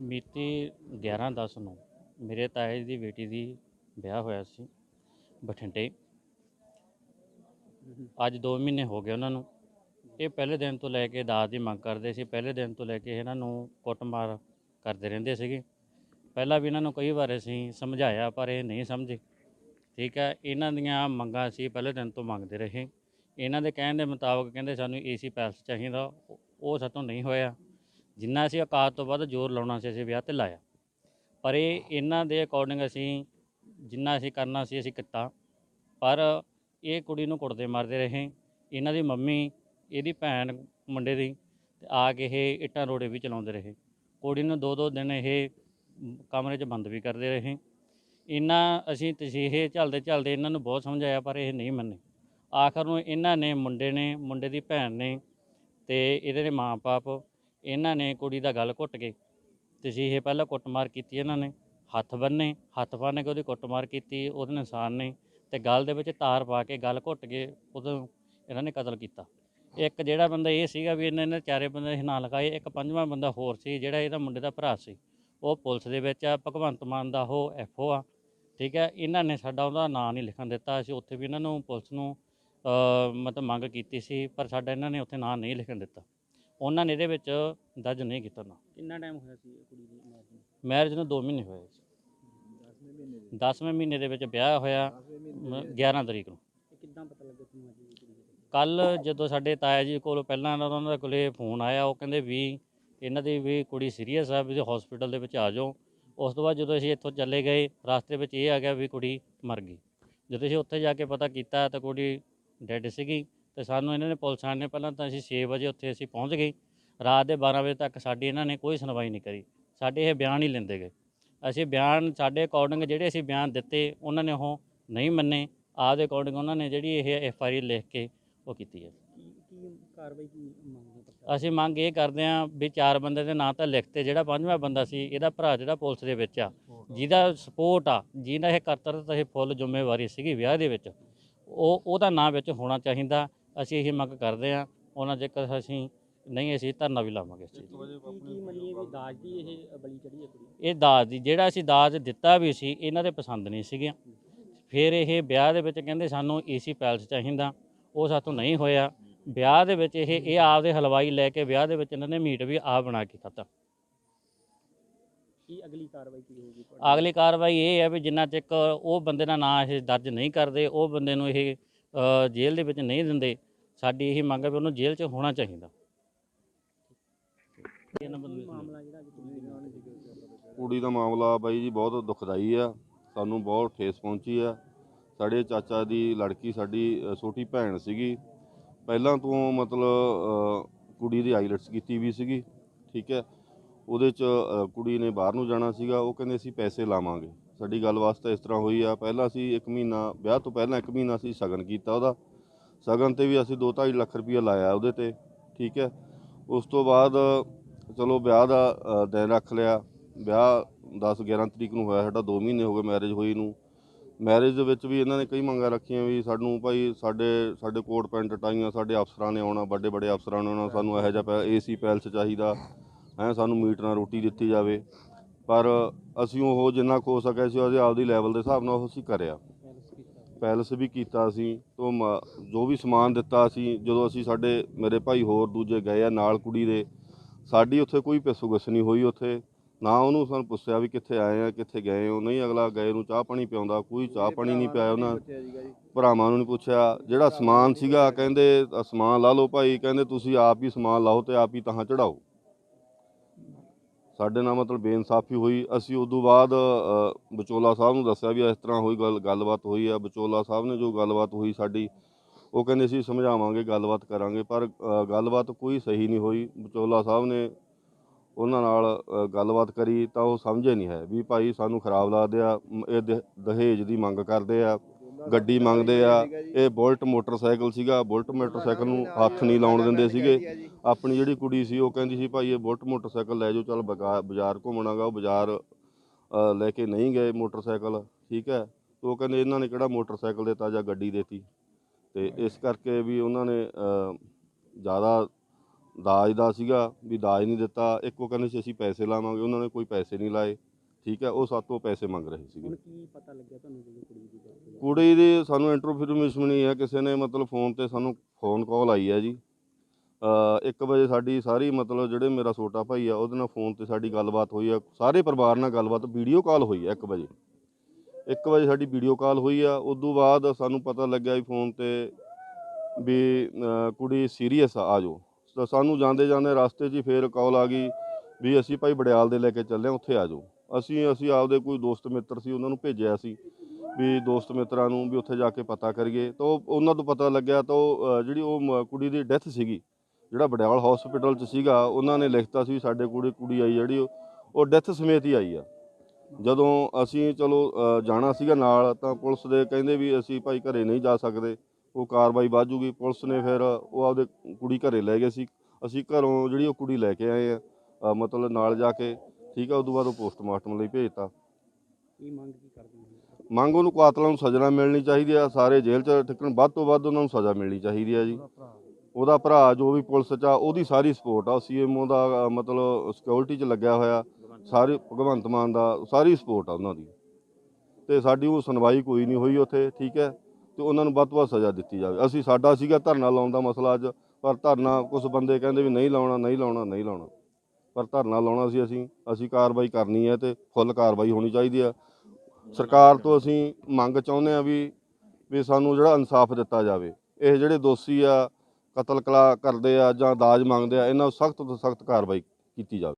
ਮਿਤੀ 11/10 ਨੂੰ ਮੇਰੇ ਤਾਏ ਦੀ ਬੇਟੀ ਦੀ ਵਿਆਹ ਹੋਇਆ ਸੀ ਬਠਿੰਡੇ। ਅੱਜ 2 ਮਹੀਨੇ ਹੋ ਗਏ ਉਹਨਾਂ ਨੂੰ। ਇਹ ਪਹਿਲੇ ਦਿਨ ਤੋਂ ਲੈ ਕੇ ਦਾਜ ਦੀ ਮੰਗ ਕਰਦੇ ਸੀ। ਪਹਿਲੇ ਦਿਨ ਤੋਂ ਲੈ ਕੇ ਇਹਨਾਂ ਨੂੰ ਕੁੱਟਮਾਰ ਕਰਦੇ ਰਹਿੰਦੇ ਸੀਗੇ। ਪਹਿਲਾਂ ਵੀ ਇਹਨਾਂ ਨੂੰ ਕਈ ਵਾਰ ਅਸੀਂ ਸਮਝਾਇਆ, ਪਰ ਇਹ ਨਹੀਂ ਸਮਝੇ। ਠੀਕ ਹੈ, ਇਹਨਾਂ ਦੀਆਂ ਮੰਗਾਂ ਅਸੀਂ ਪਹਿਲੇ ਦਿਨ ਤੋਂ ਮੰਗਦੇ ਰਹੇ। ਇਹਨਾਂ ਦੇ ਕਹਿਣ ਦੇ ਮੁਤਾਬਕ ਕਹਿੰਦੇ ਸਾਨੂੰ ਏਸੀ ਪੈਲਸ ਚਾਹੀਦਾ, ਉਹ- ਉਹ ਸਾਤੋਂ ਨਹੀਂ ਹੋਇਆ। ਜਿੰਨਾ ਅਸੀਂ ਔਕਾਤ ਤੋਂ ਵੱਧ ਜ਼ੋਰ ਲਾਉਣਾ ਸੀ, ਅਸੀਂ ਵਿਆਹ ਤੇ ਲਾਇਆ। ਪਰ ਇਹ ਇਹਨਾਂ ਦੇ ਅਕੋਰਡਿੰਗ ਅਸੀਂ ਜਿੰਨਾ ਅਸੀਂ ਕਰਨਾ ਸੀ, ਅਸੀਂ ਕੀਤਾ। ਪਰ ਇਹ ਕੁੜੀ ਨੂੰ ਕੁੱਟਦੇ ਮਾਰਦੇ ਰਹੇ। ਇਹਨਾਂ ਦੀ ਮੰਮੀ, ਇਹਦੀ ਭੈਣ ਮੁੰਡੇ ਦੀ ਤੇ ਆ ਕੇ ਇਹ ਇੱਟਾਂ ਰੋੜੇ ਵੀ ਚਲਾਉਂਦੇ ਰਹੇ। ਕੁੜੀ ਨੂੰ ਦੋ ਦੋ ਦਿਨ ਇਹ ਕਮਰੇ 'ਚ ਬੰਦ ਵੀ ਕਰਦੇ ਰਹੇ। ਇਹਨਾਂ ਅਸੀਂ ਤਸੀਹੇ ਝੱਲਦੇ ਝੱਲਦੇ ਇਹਨਾਂ ਨੂੰ ਬਹੁਤ ਸਮਝਾਇਆ, ਪਰ ਇਹ ਨਹੀਂ ਮੰਨੇ। ਆਖਰ ਨੂੰ ਇਹਨਾਂ ਨੇ ਮੁੰਡੇ ਨੇ, ਮੁੰਡੇ ਦੀ ਭੈਣ ਨੇ ਤੇ ਇਹਦੇ ਮਾਂ ਬਾਪ ਇਹਨਾਂ ਨੇ ਕੁੜੀ ਦਾ ਗਲ ਘੁੱਟ ਕੇ ਅਤੇ ਜੀ ਇਹ ਪਹਿਲਾਂ ਕੁੱਟਮਾਰ ਕੀਤੀ ਇਹਨਾਂ ਨੇ, ਹੱਥ ਬੰਨੇ ਹੱਥ ਬੰਨ ਕੇ ਉਹਦੀ ਕੁੱਟਮਾਰ ਕੀਤੀ, ਉਹਦੇ ਨਿਸ਼ਾਨ ਨੇ ਤੇ ਗਲ ਦੇ ਵਿੱਚ ਤਾਰ ਪਾ ਕੇ ਗਲ ਘੁੱਟ ਕੇ ਉਦੋਂ ਇਹਨਾਂ ਨੇ ਕਤਲ ਕੀਤਾ। ਇੱਕ ਜਿਹੜਾ ਬੰਦਾ ਇਹ ਸੀਗਾ ਵੀ ਇਹਨਾਂ ਨੇ ਚਾਰੇ ਬੰਦੇ ਦੇ ਨਾਂ ਲਗਾਏ ਇੱਕ ਪੰਜਵਾਂ ਬੰਦਾ ਹੋਰ ਸੀ ਜਿਹੜਾ ਇਹਦਾ ਮੁੰਡੇ ਦਾ ਭਰਾ ਸੀ। ਉਹ ਪੁਲਿਸ ਦੇ ਵਿੱਚ ਆ, ਭਗਵੰਤ ਮਾਨ ਦਾ ਉਹ ਐਫਓ ਆ, ਠੀਕ ਹੈ, ਇਹਨਾਂ ਨੇ ਸਾਡਾ ਉਹਦਾ ਨਾਂ ਨਹੀਂ ਲਿਖਣ ਦਿੱਤਾ, ਅਸੀਂ ਉੱਥੇ ਵੀ ਇਹਨਾਂ ਨੂੰ ਪੁਲਿਸ ਨੂੰ ਮਤਲਬ ਮੰਗ ਕੀਤੀ ਸੀ, ਪਰ ਸਾਡਾ ਇਹਨਾਂ ਨੇ ਉੱਥੇ ਨਾਂ ਨਹੀਂ ਲਿਖਣ ਦਿੱਤਾ। ਉਹਨਾਂ ਨੇ ਇਹਦੇ ਵਿੱਚ ਦਰਜ ਨਹੀਂ ਕੀਤਾ ਨਾਂ। ਕਿੰਨਾ ਟਾਈਮ ਹੋਇਆ ਸੀ ਕੁੜੀ ਦੀ ਮੈਰਿਜ ਨੂੰ? ਮੈਰਿਜ ਨੂੰ 2 ਮਹੀਨੇ ਹੋਏ ਸੀ। 10ਵੇਂ ਮਹੀਨੇ ਦੇ ਵਿੱਚ ਵਿਆਹ ਹੋਇਆ ਮ- 11 ਤਰੀਕ ਨੂੰ। ਕਿੱਦਾਂ ਪਤਾ ਲੱਗਾ ਤੁਹਾਨੂੰ ਅੱਜ ਕੱਲ ਜਦੋਂ ਸਾਡੇ ਤਾਇਆ ਜੀ ਕੋਲ ਪਹਿਲਾਂ ਉਹਨਾਂ ਦੇ ਕੋਲੇ ਫੋਨ ਆਇਆ ਉਹ ਕਹਿੰਦੇ ਵੀ ਇਹਨਾਂ ਦੀ ਵੀ ਕੁੜੀ ਸੀਰੀਅਸ ਆ ਵੀ ਹਸਪੀਟਲ ਦੇ ਵਿੱਚ ਆ ਜਾਓ। ਉਸ ਤੋਂ ਬਾਅਦ ਜਦੋਂ ਅਸੀਂ ਇੱਥੋਂ ਚੱਲੇ ਗਏ ਰਸਤੇ ਵਿੱਚ ਇਹ ਆ ਗਿਆ ਵੀ ਕੁੜੀ ਮਰ ਗਈ। ਜਦੋਂ ਅਸੀਂ ਉੱਥੇ ਜਾ ਕੇ ਪਤਾ ਕੀਤਾ ਤਾਂ ਕੁੜੀ ਡੈੱਡ ਸੀਗੀ। ਤੇ ਸਾਨੂੰ ਇਹਨਾਂ ਨੇ ਪੁਲਿਸ ਵਾਲਿਆਂ ਨੇ ਪਹਿਲਾਂ ਤਾਂ ਅਸੀਂ 6 ਵਜੇ ਉੱਥੇ ਅਸੀਂ ਪਹੁੰਚ ਗਏ। ਰਾਤ ਦੇ 12 ਵਜੇ ਤੱਕ ਸਾਡੀ ਇਹਨਾਂ ਨੇ ਕੋਈ ਸੁਣਵਾਈ ਨਹੀਂ ਕਰੀ। ਸਾਡੇ ਇਹ ਬਿਆਨ ਹੀ ਲੈਂਦੇ ਗਏ। ਅਸੀਂ ਬਿਆਨ ਸਾਡੇ ਅਕੋਰਡਿੰਗ ਜਿਹੜੇ ਅਸੀਂ ਬਿਆਨ ਦਿੱਤੇ ਉਹਨਾਂ ਨੇ ਉਹ ਨਹੀਂ ਮੰਨੇ। ਆਪਦੇ ਅਕੋਰਡਿੰਗ ਉਹਨਾਂ ਨੇ ਜਿਹੜੀ ਇਹ ਐਫ ਆਈ ਆਰ ਲਿਖ ਕੇ ਉਹ ਕੀਤੀ ਹੈ। ਕਾਰਵਾਈ ਕੀ ਮੰਗਦੇ ਅਸੀਂ ਮੰਗ ਇਹ ਕਰਦੇ ਹਾਂ ਵੀ ਚਾਰ ਬੰਦੇ ਦੇ ਨਾਂ ਤਾਂ ਲਿਖਤੇ ਜਿਹੜਾ ਪੰਜਵਾਂ ਬੰਦਾ ਸੀ ਇਹਦਾ ਭਰਾ ਜਿਹੜਾ ਪੁਲਿਸ ਦੇ ਵਿੱਚ ਆ ਜਿਹਦਾ ਸਪੋਰਟ ਆ ਜਿਹਦਾ ਇਹ ਕਰਤਰਤ ਇਹ ਫੁੱਲ ਜ਼ਿੰਮੇਵਾਰੀ ਸੀਗੀ ਵਿਆਹ ਦੇ ਵਿੱਚ ਉਹ ਉਹਦਾ ਨਾਂ ਵਿੱਚ ਹੋਣਾ ਚਾਹੀਦਾ। ਅਸੀਂ ਇਹ ਮੰਗ ਕਰਦੇ ਹਾਂ ਉਹਨਾਂ ਜੇਕਰ ਅਸੀਂ ਨਹੀਂ ਅਸੀਂ ਧਰਨਾ ਵੀ ਲਾਵਾਂਗੇ ਇਸ ਚੀਜ਼ ਤੇ। ਕੀ ਕੀ ਮੰਨੀਏ ਵੀ ਦਾਜ ਦੀ ਇਹ ਬਲੀ ਚੜੀ ਹੈ ਕੁੜੀ ਇਹ ਦਾਜ ਦੀ ਜਿਹੜਾ ਅਸੀਂ ਦਾਜ ਦਿੱਤਾ ਵੀ ਸੀ ਇਹਨਾਂ ਦੇ ਪਸੰਦ ਨਹੀਂ ਸੀਗੀਆਂ ਫਿਰ ਇਹ ਵਿਆਹ ਦੇ ਵਿੱਚ ਕਹਿੰਦੇ ਸਾਨੂੰ ਏਸੀ ਪੈਲਸ ਚਾਹੀਦਾ ਉਹ ਸਾਥੋਂ ਨਹੀਂ ਹੋਇਆ ਵਿਆਹ ਦੇ ਵਿੱਚ ਇਹ ਇਹ ਆਪਦੇ ਹਲਵਾਈ ਲੈ ਕੇ ਵਿਆਹ ਦੇ ਵਿੱਚ ਇਹਨਾਂ ਨੇ ਮੀਟ ਵੀ ਆਪ ਬਣਾ ਕੇ ਖਾਧਾ ਕੀ ਅਗਲੀ ਕਾਰਵਾਈ ਕੀ ਹੋਊਗੀ ਤੁਹਾਡੀ? ਅਗਲੀ ਕਾਰਵਾਈ ਇਹ ਹੈ ਵੀ ਜਿੰਨਾ ਚਿਕ ਉਹ ਬੰਦੇ ਦਾ ਨਾਂ ਇਹ ਦਰਜ ਨਹੀਂ ਕਰਦੇ ਉਹ ਬੰਦੇ ਨੂੰ ਇਹ ਅ, ਜੇਲ੍ਹ ਦੇ ਵਿੱਚ ਨਹੀਂ ਦਿੰਦੇ ਸਾਡੀ ਇਹ ਮੰਗ ਹੈ ਵੀ ਉਹਨੂੰ ਜੇਲ੍ਹ 'ਚ ਹੋਣਾ ਚਾਹੀਦਾ। ਕੀ ਮਾਮਲਾ ਜਿਹੜਾ ਕੁੜੀ ਦਾ ਮਾਮਲਾ ਬਾਈ ਜੀ ਬਹੁਤ ਦੁਖਦਾਈ ਆ। ਸਾਨੂੰ ਬਹੁਤ ਠੇਸ ਪਹੁੰਚੀ ਆ। ਸਾਡੇ ਚਾਚਾ ਦੀ ਲੜਕੀ ਸਾਡੀ ਅ, ਛੋਟੀ ਭੈਣ ਸੀਗੀ। ਪਹਿਲਾਂ ਤੋਂ ਮਤਲਬ ਅ, ਕੁੜੀ ਦੀ ਆਈਲਟਸ ਕੀਤੀ ਵੀ ਸੀਗੀ ਠੀਕ ਹੈ। ਉਹਦੇ ਚ ਅ, ਕੁੜੀ ਨੇ ਬਾਹਰ ਨੂੰ ਜਾਣਾ ਸੀਗਾ। ਉਹ ਕਹਿੰਦੇ ਅਸੀਂ ਪੈਸੇ ਲਾਵਾਂਗੇ। ਸਾਡੀ ਗੱਲਬਾਤ ਤਾਂ ਇਸ ਤਰ੍ਹਾਂ ਹੋਈ ਆ। ਪਹਿਲਾਂ ਅਸੀਂ 1 ਮਹੀਨਾ ਵਿਆਹ ਤੋਂ ਪਹਿਲਾਂ 1 ਮਹੀਨਾ ਅਸੀਂ ਸ਼ਗਨ ਕੀਤਾ ਉਹਦਾ। ਸ਼ਗਨ ਤੇ ਵੀ ਅਸੀਂ 2.5 ਲੱਖ ਰੁਪਈਆ ਲਾਇਆ ਉਹਦੇ ਤੇ, ਠੀਕ ਹੈ। ਉਸ ਤੋਂ ਬਾਅਦ ਚਲੋ ਵਿਆਹ ਦਾ ਦਿਨ ਰੱਖ ਲਿਆ। ਵਿਆਹ 10 11 ਤਰੀਕ ਨੂੰ ਹੋਇਆ ਸਾਡਾ 2 ਮਹੀਨੇ ਹੋ ਗਏ ਮੈਰਿਜ ਹੋਈ ਨੂੰ। ਮੈਰਿਜ ਦੇ ਵਿੱਚ ਵੀ ਇਹਨਾਂ ਨੇ ਕਈ ਮੰਗਾਂ ਰੱਖੀਆਂ ਵੀ ਸਾਨੂੰ ਭਾਈ ਸਾਡੇ ਸਾਡੇ ਕੋਟ ਪੈਂਟ ਟਾਈਆਂ ਸਾਡੇ ਅਫਸਰਾਂ ਨੇ ਆਉਣਾ, ਵੱਡੇ ਵੱਡੇ ਅਫਸਰਾਂ ਨੇ ਆਉਣਾ, ਸਾਨੂੰ ਇਹੋ ਜਿਹਾ ਏਸੀ ਪੈਲਸ ਚਾਹੀਦਾ, ਹੈ, ਸਾਨੂੰ ਮੀਟ ਨਾਲ ਰੋਟੀ ਦਿੱਤੀ ਜਾਵੇ। ਪਰ ਅਸੀਂ ਉਹ ਜਿੰਨਾ ਕੁ ਹੋ ਸਕਿਆ ਸੀ ਉਹਦੇ ਆਪਦੀ ਲੈਵਲ ਦੇ ਹਿਸਾਬ ਨਾਲ ਉਹ ਅਸੀਂ ਕਰਿਆ। ਪੈਲਸ ਵੀ ਕੀਤਾ ਸੀ, ਤੋਂ ਮ- ਜੋ ਵੀ ਸਮਾਨ ਦਿੱਤਾ ਸੀ, ਜਦੋਂ ਅਸੀਂ ਸਾਡੇ, ਮੇਰੇ ਭਾਈ ਹੋਰ ਦੂਜੇ ਗਏ ਆ ਨਾਲ ਕੁੜੀ ਦੇ, ਸਾਡੀ ਉੱਥੇ ਕੋਈ ਪੈਸੋਗਸ ਨਹੀਂ ਹੋਈ ਉੱਥੇ। ਨਾ ਉਹਨੂੰ ਸਾਨੂੰ ਪੁੱਛਿਆ ਵੀ ਕਿੱਥੇ ਆਏ ਆ, ਕਿੱਥੇ ਗਏ ਹੋ, ਨਹੀਂ ਅਗਲਾ ਗਏ ਨੂੰ ਚਾਹ ਪਾਣੀ ਪਿਆਉਂਦਾ, ਕੋਈ ਚਾਹ ਪਾਣੀ ਨਹੀਂ ਪਿਆਇਆ ਉਹਨਾਂ ਭਰਾਵਾਂ ਨੂੰ ਨਹੀਂ ਪੁੱਛਿਆ। ਜਿਹੜਾ ਸਮਾਨ ਸੀਗਾ, ਕਹਿੰਦੇ ਸਮਾਨ ਲਾ ਲਓ ਭਾਈ, ਕਹਿੰਦੇ, ਤੁਸੀਂ ਆਪ ਹੀ ਸਮਾਨ ਲਾਓ ਤੇ ਆਪ ਹੀ ਤਾਂ ਚੜਾਓ ਸਾਡੇ ਨਾਲ ਮਤਲਬ ਬੇਇਨਸਾਫੀ ਹੋਈ। ਅਸੀਂ ਉਦੋਂ ਬਾਅਦ ਅ, ਵਿਚੋਲਾ ਸਾਹਿਬ ਨੂੰ ਦੱਸਿਆ ਵੀ ਇਸ ਤਰ੍ਹਾਂ ਹੋਈ ਗੱਲ ਗੱਲਬਾਤ ਹੋਈ ਆ। ਵਿਚੋਲਾ ਸਾਹਿਬ ਨੇ ਜੋ ਗੱਲਬਾਤ ਹੋਈ ਸਾਡੀ ਉਹ ਕਹਿੰਦੇ ਸੀ ਸਮਝਾਵਾਂਗੇ ਗੱਲਬਾਤ ਕਰਾਂਗੇ ਪਰ ਗੱਲਬਾਤ ਕੋਈ ਸਹੀ ਨਹੀਂ ਹੋਈ। ਵਿਚੋਲਾ ਸਾਹਿਬ ਨੇ ਉਹਨਾਂ ਨਾਲ ਗੱਲਬਾਤ ਕਰੀ ਤਾਂ ਉਹ ਸਮਝੇ ਨਹੀਂ ਹੈ ਵੀ ਭਾਈ ਸਾਨੂੰ ਖਰਾਬ ਲੱਗਦੇ ਆ ਇਹ ਦ- ਦਹੇਜ ਦੀ ਮੰਗ ਕਰਦੇ ਆ। ਗੱਡੀ ਮੰਗਦੇ ਆ, ਇਹ ਬੁਲਟ ਮੋਟਰਸਾਈਕਲ ਸੀਗਾ, ਬੁਲਟ ਮੋਟਰਸਾਈਕਲ ਨੂੰ ਹੱਥ ਨਹੀਂ ਲਾਉਣ ਦਿੰਦੇ ਸੀਗੇ। ਆਪਣੀ ਜਿਹੜੀ ਕੁੜੀ ਸੀ, ਉਹ ਕਹਿੰਦੀ ਸੀ, ਭਾਈ ਇਹ ਬੁਲਟ ਮੋਟਰਸਾਈਕਲ ਲੈ ਜਾਓ, ਚੱਲ ਬਗਾ- ਬਾਜ਼ਾਰ ਘੁੰਮਣਾਗਾ ਉਹ ਬਾਜ਼ਾਰ ਲੈ ਕੇ ਨਹੀਂ ਗਏ ਮੋਟਰਸਾਈਕਲ, ਠੀਕ ਹੈ? ਉਹ ਕਹਿੰਦੇ, ਇਹਨਾਂ ਨੇ ਕਿਹੜਾ ਮੋਟਰਸਾਈਕਲ ਦਿੱਤਾ ਜਾਂ ਗੱਡੀ ਦਿੱਤੀ? ਤੇ ਇਸ ਕਰਕੇ ਵੀ ਉਹਨਾਂ ਨੇ ਜ਼ਿਆਦਾ ਦਾਜ ਦਾ ਸੀਗਾ, ਵੀ ਦਾਜ ਨਹੀਂ ਦਿੱਤਾ। ਇੱਕ ਉਹ ਕਹਿੰਦੇ ਸੀ, ਅਸੀਂ ਪੈਸੇ ਲਾਵਾਂਗੇ। ਉਹਨਾਂ ਨੇ ਕੋਈ ਪੈਸੇ ਨਹੀਂ ਲਾਏ। ਠੀਕ ਹੈ ਉਹ ਸਾਤੋਂ ਪੈਸੇ ਮੰਗ ਰਹੇ ਸੀਗੇ। ਹੁਣ ਕੀ ਪਤਾ ਲੱਗਿਆ ਤੁਹਾਨੂੰ ਜਦੋਂ ਕੁੜੀ ਦੀ death ਹੋਈ? ਕੁੜੀ ਦੀ ਸਾਨੂੰ ਇੰਟਰਫਿਊਰਮੇਸ਼ਨ ਨਹੀਂ ਹੈ ਕਿਸੇ ਨੇ ਮਤਲਬ ਫੋਨ ਤੇ ਸਾਨੂੰ ਫੋਨ ਕਾਲ ਆਈ ਹੈ ਜੀ। 1 ਵਜੇ ਸਾਡੀ ਸਾਰੀ ਮਤਲਬ ਜਿਹੜੇ ਮੇਰਾ ਛੋਟਾ ਭਾਈ ਆ ਉਹਦੇ ਨਾਲ ਫੋਨ ਤੇ ਸਾਡੀ ਗੱਲਬਾਤ ਹੋਈ ਆ ਸਾਰੇ ਪਰਿਵਾਰ ਨਾਲ ਗੱਲਬਾਤ ਵੀਡੀਓ ਕਾਲ ਹੋਈ ਆ 1 ਵਜੇ। 1 ਵਜੇ ਸਾਡੀ ਵੀਡੀਓ ਕਾਲ ਹੋਈ ਆ ਉਦੋਂ ਬਾਅਦ ਸਾਨੂੰ ਪਤਾ ਲੱਗਿਆ ਵੀ ਫੋਨ ਤੇ ਵੀ ਅ, ਕੁੜੀ ਸੀਰੀਅਸ ਆ ਆ ਜਾਓ। ਤਾਂ ਸਾਨੂੰ ਜਾਂਦੇ ਜਾਂਦੇ ਰਸਤੇ 'ਚ ਹੀ ਫੇਰ ਕਾਲ ਆ ਗਈ ਵੀ ਅਸੀਂ ਭਾਈ ਬੜਿਆਲ ਦੇ ਲੈ ਕੇ ਚੱਲੇ ਹਾਂ ਉੱਥੇ ਆ ਜਾਓ। ਅਸੀਂ ਅਸੀਂ ਆਪਦੇ ਕੋਈ ਦੋਸਤ ਮਿੱਤਰ ਸੀ ਉਹਨਾਂ ਨੂੰ ਭੇਜਿਆ ਸੀ ਵੀ ਦੋਸਤ ਮਿੱਤਰਾਂ ਨੂੰ ਵੀ ਉੱਥੇ ਜਾ ਕੇ ਪਤਾ ਕਰੀਏ। ਤਾਂ ਉਹ- ਉਹਨਾਂ ਤੋਂ ਪਤਾ ਲੱਗਿਆ ਤਾਂ ਉਹ ਅ, ਜਿਹੜੀ ਉਹ ਮ- ਕੁੜੀ ਦੀ ਡੈਥ ਸੀਗੀ ਜਿਹੜਾ ਬਡਿਆਲ ਹਸਪੀਟਲ 'ਚ ਸੀਗਾ ਉਹਨਾਂ ਨੇ ਲਿਖਤਾ ਸੀ ਸਾਡੇ ਕੁੜੀ ਕੁੜੀ ਆਈ ਜਿਹੜੀ ਉਹ- ਉਹ ਡੈਥ ਸਮੇਤ ਹੀ ਆਈ ਆ। ਜਦੋਂ ਅਸੀਂ ਚਲੋ ਅ, ਜਾਣਾ ਸੀਗਾ ਨਾਲ ਤਾਂ ਪੁਲਿਸ ਦੇ ਕਹਿੰਦੇ ਵੀ ਅਸੀਂ ਭਾਈ ਘਰੇ ਨਹੀਂ ਜਾ ਸਕਦੇ ਉਹ ਕਾਰਵਾਈ ਵੱਧ ਜੂਗੀ ਪੁਲਿਸ ਨੇ ਫਿਰ ਉਹ ਆਪਦੇ ਕੁੜੀ ਘਰੇ ਲੈ ਗਏ ਸੀ। ਅਸੀਂ ਘਰੋਂ ਜਿਹੜੀ ਉਹ ਕੁੜੀ ਲੈ ਕੇ ਆਏ ਆ ਅ, ਮਤਲਬ ਨਾਲ ਜਾ ਕੇ। ਠੀਕ ਆ ਉਦੋਂ ਬਾਅਦ ਉਹ ਪੋਸਟਮਾਰਟਮ ਲਈ ਭੇਜਤਾ। ਕੀ ਮੰਗ ਕੀ ਕਰਦੇ ਹੋ? ਮੰਗ ਉਹਨੂੰ ਕਾਤਲਾਂ ਨੂੰ ਸਜ਼ਾ ਮਿਲਣੀ ਚਾਹੀਦੀ ਆ ਸਾਰੇ ਜੇਲ੍ਹ 'ਚ ਠਿੱਕਣ ਵੱਧ ਤੋਂ ਵੱਧ ਉਹਨਾਂ ਨੂੰ ਸਜ਼ਾ ਮਿਲਣੀ ਚਾਹੀਦੀ ਆ ਜੀ। ਉਹਦਾ ਭਰਾ। ਜੋ ਵੀ ਪੁਲਿਸ 'ਚ ਆ ਉਹਦੀ ਸਾਰੀ ਸਪੋਰਟ ਆ ਸੀਐਮਓ ਦਾ ਅ, ਮਤਲਬ ਸਿਕਿਉਰਿਟੀ 'ਚ ਲੱਗਿਆ ਹੋਇਆ ਸਾਰੇ ਭਗਵੰਤ ਮਾਨ ਦਾ ਸਾਰੀ ਸਪੋਰਟ ਆ ਉਹਨਾਂ ਦੀ। ਤੇ ਸਾਡੀ ਉਹ ਸੁਣਵਾਈ ਕੋਈ ਨਹੀਂ ਹੋਈ ਉੱਥੇ ਠੀਕ ਹੈ। ਤੇ ਉਹਨਾਂ ਨੂੰ ਵੱਧ ਤੋਂ ਵੱਧ ਸਜ਼ਾ ਦਿੱਤੀ ਜਾਵੇ। ਅਸੀਂ ਸਾਡਾ ਸੀਗਾ ਧਰਨਾ ਲਾਉਣ ਦਾ ਮਸਲਾ ਅੱਜ ਪਰ ਧਰਨਾ ਕੁਝ ਬੰਦੇ ਕਹਿੰਦੇ ਵੀ ਨਹੀਂ ਲਾਉਣਾ ਨਹੀਂ ਲਾਉਣਾ ਨਹੀਂ ਲਾਉਣਾ। ਪਰ ਧਰਨਾ ਲਾਉਣਾ ਸੀ ਅਸੀਂ ਅਸੀਂ ਕਾਰਵਾਈ ਕਰਨੀ ਹੈ ਤੇ ਫੁੱਲ ਕਾਰਵਾਈ ਹੋਣੀ ਚਾਹੀਦੀ ਆ ਸਰਕਾਰ ਤੋਂ ਅਸੀਂ ਮੰਗ ਚਾਹੁੰਦੇ ਆ ਵੀ ਵੀ ਸਾਨੂੰ ਜਿਹੜਾ ਇਨਸਾਫ ਦਿੱਤਾ ਜਾਵੇ। ਇਹ ਜਿਹੜੇ ਦੋਸ਼ੀ ਆ, ਕਤਲ ਕਲਾ ਕਰਦੇ ਆ ਜਾਂ ਦਾਜ ਮੰਗਦੇ ਆ, ਇਹਨਾਂ ਨੂੰ ਸਖਤ ਤੋਂ ਸਖਤ ਕਾਰਵਾਈ ਕੀਤੀ ਜਾਵੇ।